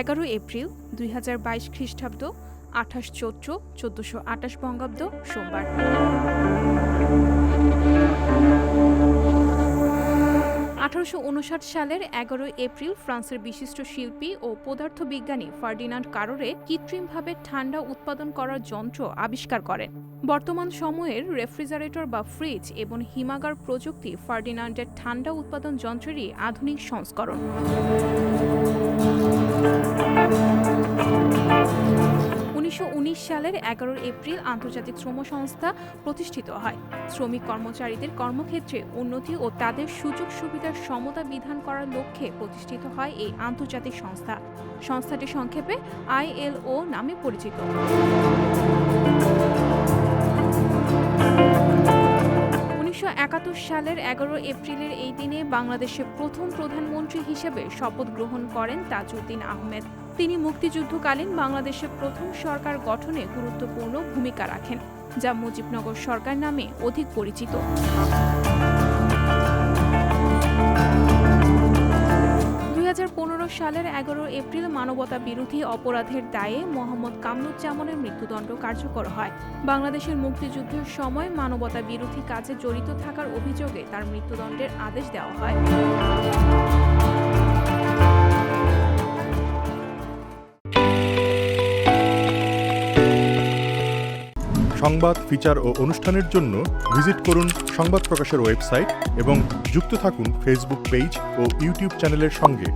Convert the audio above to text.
এগারো এপ্রিল দুই হাজার বাইশ খ্রিস্টাব্দ, আঠাশ চৈত্র চোদ্দশো আঠাশ বঙ্গাব্দ, সোমবার। আঠারোশো উনষাট সালের এগারোই এপ্রিল ফ্রান্সের বিশিষ্ট শিল্পী ও পদার্থবিজ্ঞানী ফার্ডিনান্ড কারোরে কৃত্রিমভাবে ঠান্ডা উৎপাদন করার যন্ত্র আবিষ্কার করেন। বর্তমান সময়ের রেফ্রিজারেটর বা ফ্রিজ এবং হিমাগার প্রযুক্তি ফার্ডিনান্ডের ঠান্ডা উৎপাদন যন্ত্রেরই আধুনিক সংস্করণ। উনিশশো উনিশ সালের এগারো এপ্রিল আন্তর্জাতিক শ্রম সংস্থা প্রতিষ্ঠিত হয়। শ্রমিক কর্মচারীদের কর্মক্ষেত্রে উন্নতি ও তাদের সুযোগ সুবিধার সমতা বিধান করার লক্ষ্যে প্রতিষ্ঠিত হয় এই আন্তর্জাতিক সংস্থা। সংস্থাটি সংক্ষেপে আইএলও নামে পরিচিত। একাত্তর সালের এগারো এপ্রিলের এই দিনে বাংলাদেশের প্রথম প্রধানমন্ত্রী হিসেবে শপথ গ্রহণ করেন তাজউদ্দিন আহমেদ। তিনি মুক্তিযুদ্ধকালীন বাংলাদেশের প্রথম সরকার গঠনে গুরুত্বপূর্ণ ভূমিকা রাখেন, যা মুজিবনগর সরকার নামে অধিক পরিচিত। সালের এগারো এপ্রিল মানবতা বিরোধী অপরাধের দায়ে মোহাম্মদ কামরুজ্জামানের মৃত্যুদণ্ড কার্যকর হয়। বাংলাদেশের মুক্তিযুদ্ধের সময় মানবতা বিরোধী কাজে জড়িত থাকার অভিযোগে তার মৃত্যুদণ্ডের আদেশ দেওয়া হয়। সংবাদ, ফিচার ও অনুষ্ঠানের জন্য ভিজিট করুন সংবাদ প্রকাশের ওয়েবসাইট এবং যুক্ত থাকুন ফেসবুক পেজ ও ইউটিউব চ্যানেলের সঙ্গে।